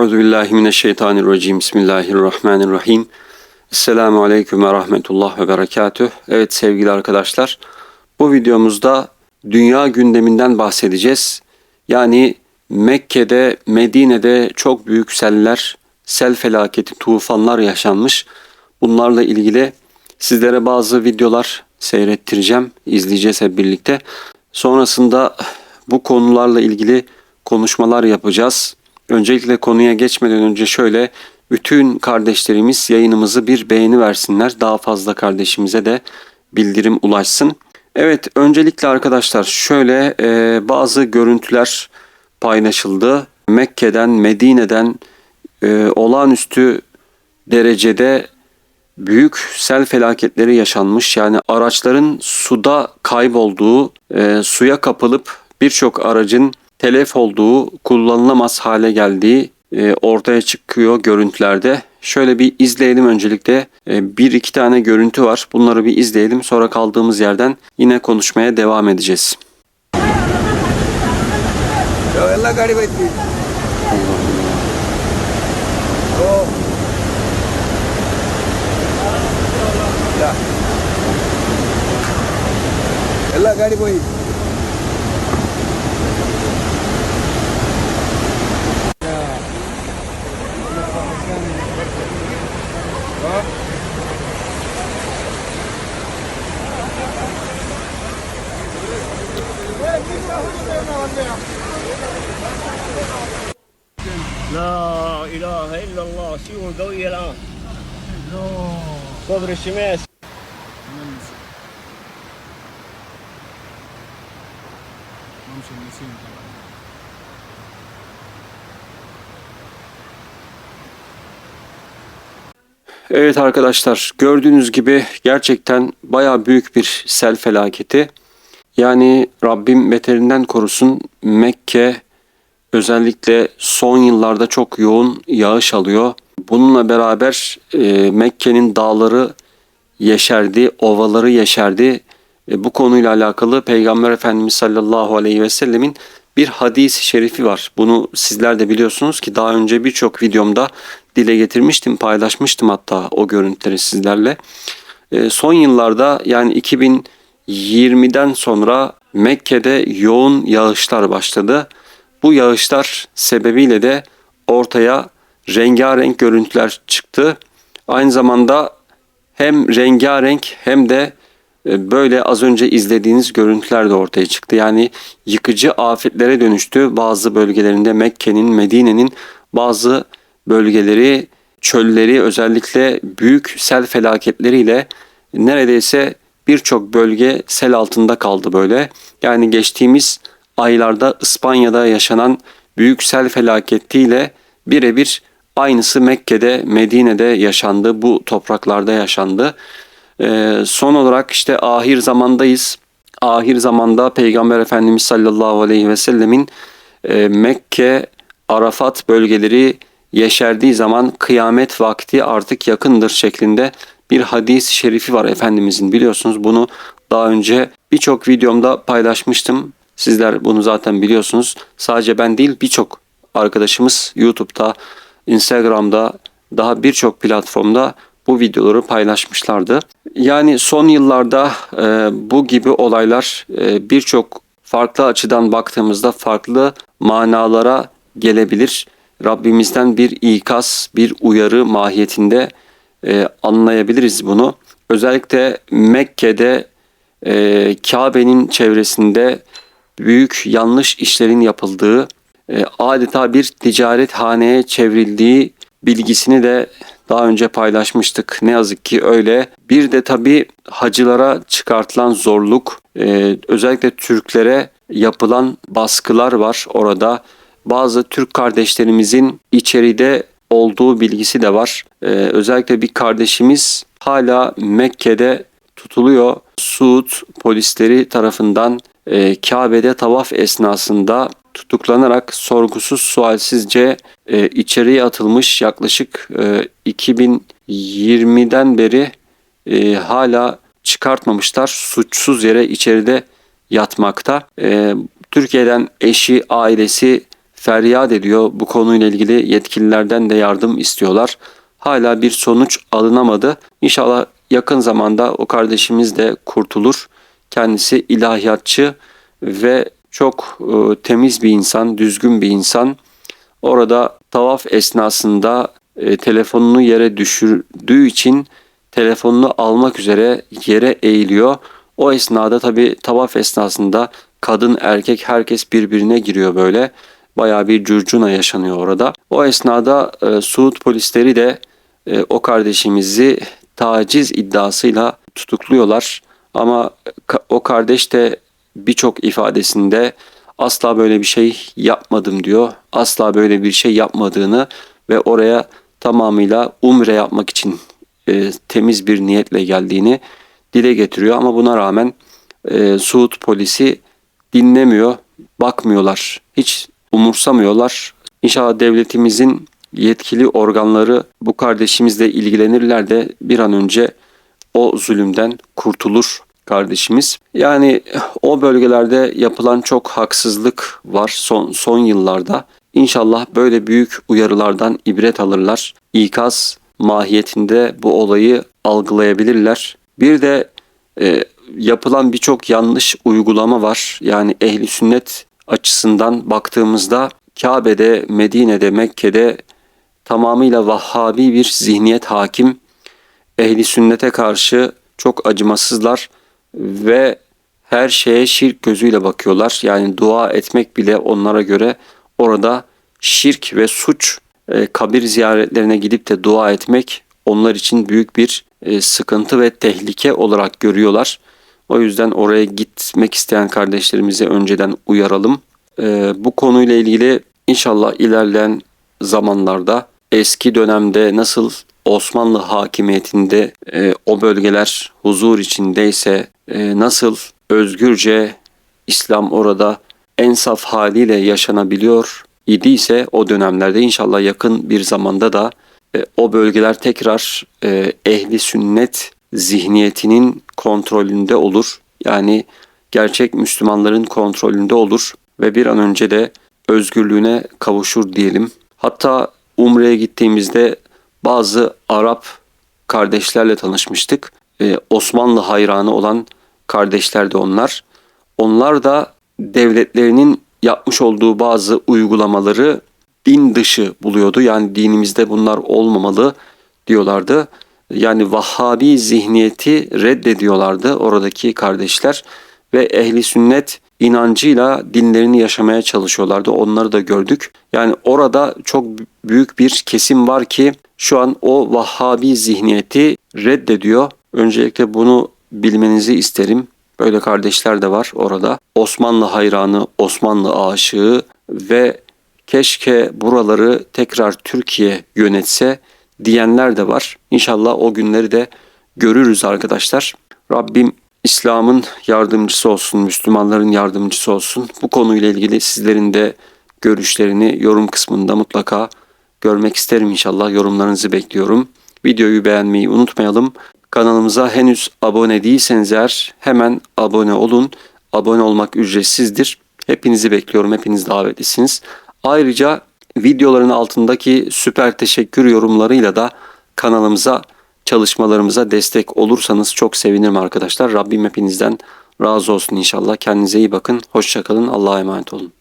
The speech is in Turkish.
Euzu billahi mineşşeytanirracim. Bismillahirrahmanirrahim. Esselamu aleyküm ve rahmetullah ve berekatüh. Evet sevgili arkadaşlar, bu videomuzda dünya gündeminden bahsedeceğiz. Yani Mekke'de, Medine'de çok büyük seller, sel felaketi, tufanlar yaşanmış. Bunlarla ilgili sizlere bazı videolar seyrettireceğim, izleyeceğiz hep birlikte. Sonrasında bu konularla ilgili konuşmalar yapacağız. Öncelikle konuya geçmeden önce şöyle bütün kardeşlerimiz yayınımızı bir beğeni versinler. Daha fazla kardeşimize de bildirim ulaşsın. Evet öncelikle arkadaşlar şöyle e, bazı görüntüler paylaşıldı. Mekke'den, Medine'den e, olağanüstü derecede büyük sel felaketleri yaşanmış. Yani araçların suda kaybolduğu, e, suya kapılıp birçok aracın telef olduğu, kullanılamaz hale geldiği e, ortaya çıkıyor görüntülerde. Şöyle bir izleyelim öncelikle. E, bir iki tane görüntü var. Bunları bir izleyelim. Sonra kaldığımız yerden yine konuşmaya devam edeceğiz. Allah garip etti. Allah garip etti. لا اله الا الله سيول قويه الان صدر الشماس Evet arkadaşlar gördüğünüz gibi gerçekten baya büyük bir sel felaketi. Yani Rabbim beterinden korusun Mekke özellikle son yıllarda çok yoğun yağış alıyor. Bununla beraber e, Mekke'nin dağları yeşerdi, ovaları yeşerdi. E, bu konuyla alakalı Peygamber Efendimiz sallallahu aleyhi ve sellemin bir hadis-i şerifi var. Bunu sizler de biliyorsunuz ki daha önce birçok videomda dile getirmiştim, paylaşmıştım hatta o görüntüleri sizlerle. E, son yıllarda yani 2020'den sonra Mekke'de yoğun yağışlar başladı. Bu yağışlar sebebiyle de ortaya rengarenk görüntüler çıktı. Aynı zamanda hem rengarenk hem de e, böyle az önce izlediğiniz görüntüler de ortaya çıktı. Yani yıkıcı afetlere dönüştü bazı bölgelerinde Mekke'nin, Medine'nin bazı bölgeleri, çölleri özellikle büyük sel felaketleriyle neredeyse birçok bölge sel altında kaldı böyle. Yani geçtiğimiz aylarda İspanya'da yaşanan büyük sel felaketiyle birebir aynısı Mekke'de, Medine'de yaşandı. Bu topraklarda yaşandı. Ee, son olarak işte ahir zamandayız. Ahir zamanda Peygamber Efendimiz sallallahu aleyhi ve sellemin e, Mekke, Arafat bölgeleri yeşerdiği zaman kıyamet vakti artık yakındır şeklinde bir hadis-i şerifi var Efendimizin biliyorsunuz. Bunu daha önce birçok videomda paylaşmıştım. Sizler bunu zaten biliyorsunuz. Sadece ben değil birçok arkadaşımız YouTube'da, Instagram'da, daha birçok platformda bu videoları paylaşmışlardı. Yani son yıllarda e, bu gibi olaylar e, birçok farklı açıdan baktığımızda farklı manalara gelebilir. Rabbimizden bir ikaz, bir uyarı mahiyetinde e, anlayabiliriz bunu. Özellikle Mekke'de e, Kabe'nin çevresinde büyük yanlış işlerin yapıldığı, e, adeta bir ticaret haneye çevrildiği bilgisini de daha önce paylaşmıştık. Ne yazık ki öyle. Bir de tabi hacılara çıkartılan zorluk, e, özellikle Türklere yapılan baskılar var orada. Bazı Türk kardeşlerimizin içeride olduğu bilgisi de var. E, özellikle bir kardeşimiz hala Mekke'de tutuluyor. Suud polisleri tarafından e, Kabe'de tavaf esnasında tutuklanarak sorgusuz sualsizce e, içeriye atılmış yaklaşık e, 2020'den beri e, hala çıkartmamışlar. Suçsuz yere içeride yatmakta. E, Türkiye'den eşi, ailesi feryat ediyor. Bu konuyla ilgili yetkililerden de yardım istiyorlar. Hala bir sonuç alınamadı. İnşallah yakın zamanda o kardeşimiz de kurtulur. Kendisi ilahiyatçı ve çok e, temiz bir insan, düzgün bir insan. Orada tavaf esnasında e, telefonunu yere düşürdüğü için telefonunu almak üzere yere eğiliyor. O esnada tabi tavaf esnasında kadın erkek herkes birbirine giriyor böyle. Bayağı bir curcuna yaşanıyor orada. O esnada e, Suud polisleri de e, o kardeşimizi taciz iddiasıyla tutukluyorlar. Ama ka- o kardeş de birçok ifadesinde asla böyle bir şey yapmadım diyor. Asla böyle bir şey yapmadığını ve oraya tamamıyla umre yapmak için e, temiz bir niyetle geldiğini dile getiriyor. Ama buna rağmen e, Suud polisi dinlemiyor, bakmıyorlar, hiç umursamıyorlar. İnşallah devletimizin yetkili organları bu kardeşimizle ilgilenirler de bir an önce o zulümden kurtulur kardeşimiz. Yani o bölgelerde yapılan çok haksızlık var son son yıllarda. İnşallah böyle büyük uyarılardan ibret alırlar. İkaz mahiyetinde bu olayı algılayabilirler. Bir de e, yapılan birçok yanlış uygulama var. Yani ehli sünnet açısından baktığımızda Kabe'de, Medine'de, Mekke'de tamamıyla Vahhabi bir zihniyet hakim. Ehli sünnete karşı çok acımasızlar ve her şeye şirk gözüyle bakıyorlar. Yani dua etmek bile onlara göre orada şirk ve suç. E, kabir ziyaretlerine gidip de dua etmek onlar için büyük bir e, sıkıntı ve tehlike olarak görüyorlar. O yüzden oraya gitmek isteyen kardeşlerimizi önceden uyaralım. E, bu konuyla ilgili inşallah ilerleyen zamanlarda eski dönemde nasıl Osmanlı hakimiyetinde e, o bölgeler huzur içindeyse e, nasıl özgürce İslam orada en saf haliyle yaşanabiliyor idiyse o dönemlerde inşallah yakın bir zamanda da e, o bölgeler tekrar e, ehli sünnet zihniyetinin kontrolünde olur. Yani gerçek Müslümanların kontrolünde olur ve bir an önce de özgürlüğüne kavuşur diyelim. Hatta Umre'ye gittiğimizde bazı Arap kardeşlerle tanışmıştık. Ee, Osmanlı hayranı olan kardeşler de onlar. Onlar da devletlerinin yapmış olduğu bazı uygulamaları din dışı buluyordu. Yani dinimizde bunlar olmamalı diyorlardı. Yani Vahhabi zihniyeti reddediyorlardı oradaki kardeşler ve ehli sünnet inancıyla dinlerini yaşamaya çalışıyorlardı. Onları da gördük. Yani orada çok büyük bir kesim var ki şu an o Vahhabi zihniyeti reddediyor. Öncelikle bunu bilmenizi isterim. Böyle kardeşler de var orada. Osmanlı hayranı, Osmanlı aşığı ve keşke buraları tekrar Türkiye yönetse diyenler de var. İnşallah o günleri de görürüz arkadaşlar. Rabbim İslam'ın yardımcısı olsun, Müslümanların yardımcısı olsun. Bu konuyla ilgili sizlerin de görüşlerini yorum kısmında mutlaka görmek isterim inşallah. Yorumlarınızı bekliyorum. Videoyu beğenmeyi unutmayalım. Kanalımıza henüz abone değilseniz eğer hemen abone olun. Abone olmak ücretsizdir. Hepinizi bekliyorum. Hepiniz davetlisiniz. Ayrıca videoların altındaki süper teşekkür yorumlarıyla da kanalımıza çalışmalarımıza destek olursanız çok sevinirim arkadaşlar. Rabbim hepinizden razı olsun inşallah. Kendinize iyi bakın. Hoşçakalın. Allah'a emanet olun.